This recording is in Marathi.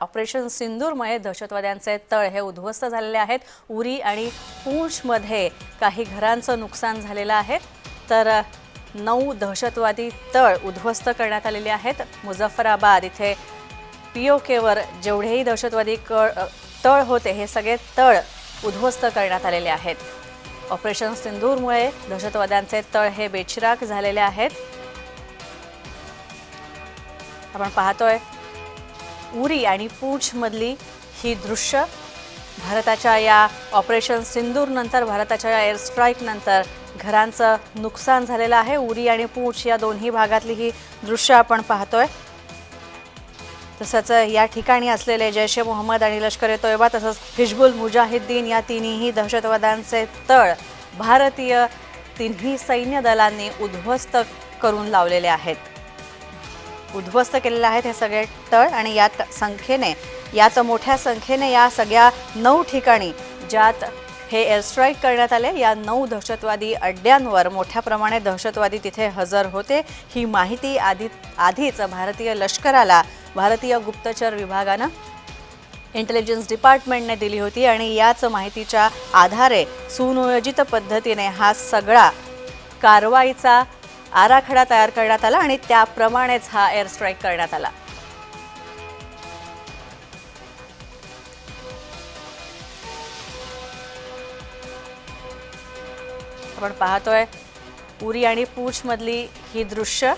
ऑपरेशन सिंदूरमुळे दहशतवाद्यांचे तळ हे उद्ध्वस्त झालेले आहेत. उरी आणि पूंछमध्ये काही घरांचं नुकसान झालेलं आहे. तर नऊ दहशतवादी तळ उद्ध्वस्त करण्यात आलेले आहेत. मुझफ्फराबाद इथे पी ओ केवर जेवढेही दहशतवादी कळ तळ होते हे सगळे तळ उद्ध्वस्त करण्यात आलेले आहेत. ऑपरेशन सिंदूरमुळे दहशतवाद्यांचे तळ हे बेचिराग झालेले आहेत. आपण पाहतोय उरी आणि पूछमधली ही दृश्य. भारताच्या या ऑपरेशन सिंदूरनंतर भारताच्या या एअरस्ट्राईकनंतर घरांचं नुकसान झालेलं आहे. उरी आणि पूछ या दोन्ही भागातली ही दृश्य आपण पाहतोय. तसंच या ठिकाणी असलेले जैश ए मोहम्मद आणि लष्कर ए तोयबा तसंच हिजबुल मुजाहिद्दीन या तिन्ही दहशतवाद्यांचे तळ भारतीय तिन्ही सैन्य दलांनी उद्ध्वस्त करून लावलेले आहेत. उद्ध्वस्त केलेलं आहेत हे सगळे तळ आणि यात संख्येने यात मोठ्या संख्येने या सगळ्या नऊ ठिकाणी ज्यात हे एअरस्ट्राईक करण्यात आले. या नऊ दहशतवादी अड्ड्यांवर मोठ्या प्रमाणे दहशतवादी तिथे हजर होते. ही माहिती आधी आधीच भारतीय लष्कराला भारतीय गुप्तचर विभागानं इंटेलिजन्स डिपार्टमेंटने दिली होती आणि याच माहितीच्या आधारे सुनियोजित पद्धतीने हा सगळा कारवाईचा आराखडा तयार करण्यात आला आणि त्याप्रमाणेच हा एअर स्ट्राईक करण्यात आला. आपण पाहतोय उरी आणि पूंछमधली ही दृश्य